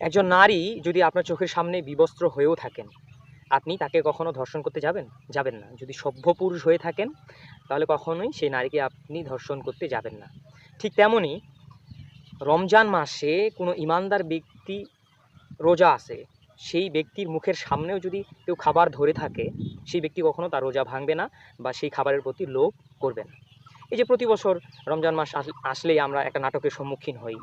একজন নারী যদি আপনার চোখের সামনে বিবস্ত্র হয়েও থাকেন, আপনি তাকে কখনো ধর্ষণ করতে যাবেন? যাবেন না। যদি সভ্য পুরুষ হয়ে থাকেন, তাহলে কখনোই সেই নারীকে আপনি ধর্ষণ করতে যাবেন না। ঠিক তেমনই রমজান মাসে কোনো ইমানদার ব্যক্তি রোজা আছে। সেই ব্যক্তির মুখের সামনেও যদি কেউ খাবার ধরে থাকে, সেই ব্যক্তি কখনো তার রোজা ভাঙবে না বা সেই খাবারের প্রতি লোভ করবে না। এই যে প্রতি বছর রমজান মাস আস- আসলেই আমরা একটা নাটকের সম্মুখীন হই।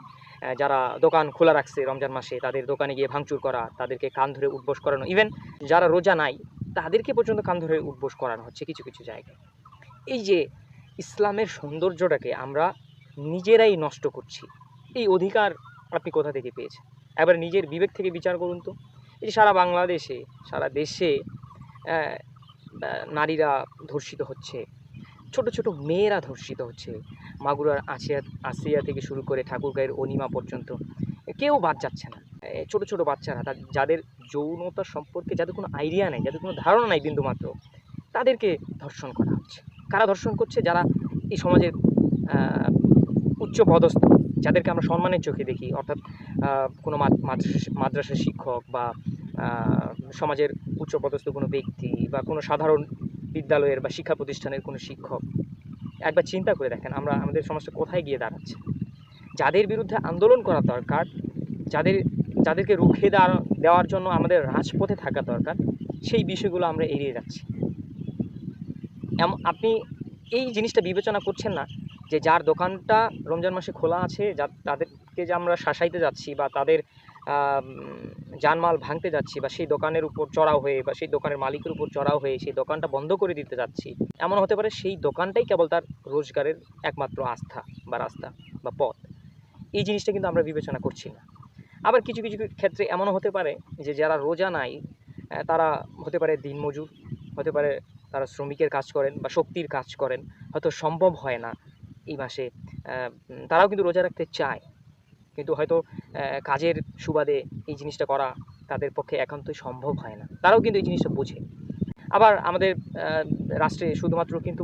যারা দোকান খোলা রাখছে রমজান মাসে, তাদের দোকানে গিয়ে ভাঙচুর করা, তাদেরকে কান ধরে উঠবোস করানো ইভেন যারা রোজা নাই, তাদেরকে পর্যন্ত কান ধরে উঠবোস করানো হচ্ছে কিছু কিছু জায়গায়। এই যে ইসলামের সৌন্দর্যটাকে আমরা নিজেরাই নষ্ট করছি, এই অধিকার আপনি কোথা থেকে পেয়েছেন? এবার নিজের বিবেক থেকে বিচার করুন তো। এই সারা বাংলাদেশে, সারা দেশে নারীরা ধর্ষিত হচ্ছে ছোট ছোট মেয়েরা ধর্ষিত হচ্ছে। মাগুরার আসিয়া আসিয়া থেকে শুরু করে ঠাকুরগাঁয়ের অনিমা পর্যন্ত কেউ বাদ যাচ্ছে না। ছোট ছোট বাচ্চারা যাদের যৌনতা সম্পর্কে যাদের কোনো আইডিয়া নেই, যাদের কোনো ধারণা নাই বিন্দুমাত্র, তাদেরকে ধর্ষণ করা হচ্ছে। কারা ধর্ষণ করছে? যারা এই সমাজের উচ্চ পদস্থ, যাদেরকে আমরা সম্মানের চোখে দেখি, অর্থাৎ কোনো মাদ- মাদ্রাসা শিক্ষক বা সমাজের উচ্চপদস্থ কোনো ব্যক্তি বা কোনো সাধারণ বিদ্যালয়ের বা শিক্ষা প্রতিষ্ঠানের কোনো শিক্ষক, একবার চিন্তা করে দেখেন আমরা আমাদের সমাজটা কোথায় গিয়ে দাঁড়াচ্ছে। যাদের বিরুদ্ধে আন্দোলন করা দরকার, যাদের, যাদেরকে রুখে দেওয়া দেওয়ার জন্য আমাদের রাজপথে থাকা দরকার, সেই বিষয়গুলো আমরা এড়িয়ে যাচ্ছি। আপনি এই জিনিসটা বিবেচনা করছেন না যে যার দোকানটা রমজান মাসে খোলা আছে, যা, তাদেরকে যে আমরা শাসাইতে যাচ্ছি বা তাদের জানমাল ভাঙতে যাচ্ছি বা সেই দোকানের উপর চড়াও হয়ে বা সেই দোকানের মালিকের উপর চড়াও হয়ে সেই দোকানটা বন্ধ করে দিতে যাচ্ছি, এমন হতে পারে সেই দোকানটাই কেবল তার রোজগারের একমাত্র আস্থা বা রাস্তা বা পথ। এই জিনিসটা কিন্তু আমরা বিবেচনা করছি না। আবার কিছু কিছু ক্ষেত্রে এমনও হতে পারে যে যারা রোজা নাই তারা হতে পারে দিনমজুর হতে পারে তারা শ্রমিকের কাজ করেন বা শক্তির কাজ করেন, হয়তো সম্ভব হয় না এই মাসে তারাও কিন্তু রোজা রাখতে চায়। কিন্তু হয়তো কাজের সুবাদে এই জিনিসটা করা তাদের পক্ষে একান্তই সম্ভব হয় না। তারাও কিন্তু এই জিনিসটা বোঝে। আবার আমাদের রাষ্ট্রে শুধুমাত্র কিন্তু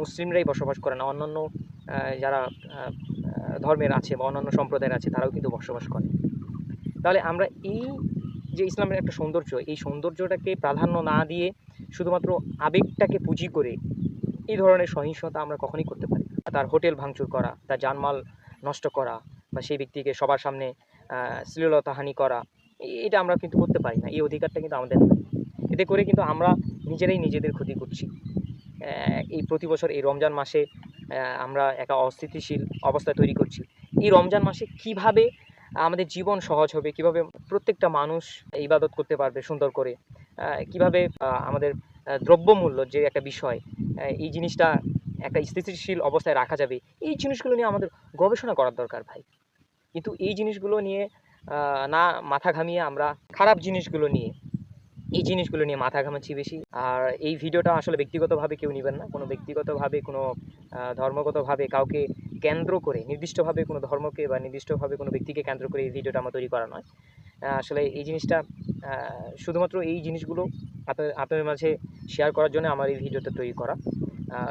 মুসলিমরাই বসবাস করে না, অন্যান্য যারা ধর্মের আছে বা অন্যান্য সম্প্রদায়ের আছে, তারাও কিন্তু বসবাস করে। তাহলে আমরা এই যে ইসলামের একটা সৌন্দর্য, এই সৌন্দর্যটাকে প্রাধান্য না দিয়ে শুধুমাত্র আবেগটাকে পুঁজি করে এই ধরনের সহিংসতা আমরা কখনোই করতে পারি তার হোটেল ভাঙচুর করা, তার জানমাল নষ্ট করা বা সেই ব্যক্তিকে সবার সামনে শ্লীলতাহানি করা এটা আমরা কিন্তু করতে পারি না। এই অধিকারটা কিন্তু আমাদের নেই। এতে করে কিন্তু আমরা নিজেরাই নিজেদের ক্ষতি করছি। এই প্রতি বছর এই রমজান মাসে আমরা একটা অস্থিতিশীল অবস্থা তৈরি করছি। এই রমজান মাসে কীভাবে আমাদের জীবন সহজ হবে, কীভাবে প্রত্যেকটা মানুষ ইবাদত করতে পারবে সুন্দর করে কীভাবে আমাদের দ্রব্যমূল্য যে একটা বিষয় এই জিনিসটা একটা স্থিতিশীল অবস্থায় রাখা যাবে, এই জিনিসগুলো নিয়ে আমাদের গবেষণা করার দরকার ভাই। কিন্তু এই জিনিসগুলো নিয়ে না মাথা ঘামিয়ে আমরা খারাপ জিনিসগুলো নিয়ে, এই জিনিসগুলো নিয়ে মাথা ঘামাচ্ছি বেশি। আর এই ভিডিওটা আসলে ব্যক্তিগতভাবে কেউ নেবেন না। কোনো ব্যক্তিগতভাবে, কোনো ধর্মগতভাবে কাউকে কেন্দ্র করে, নির্দিষ্টভাবে কোনো ধর্মকে বা নির্দিষ্টভাবে কোনো ব্যক্তিকে কেন্দ্র করে এই ভিডিওটা আমার তৈরি করা নয়। আসলে এই জিনিসটা শুধুমাত্র এই জিনিসগুলো আপনাদের মাঝে শেয়ার করার জন্য আমার এই ভিডিওটা তৈরি করা।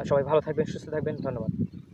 সবাই ভালো থাকবেন, সুস্থ থাকবেন, ধন্যবাদ।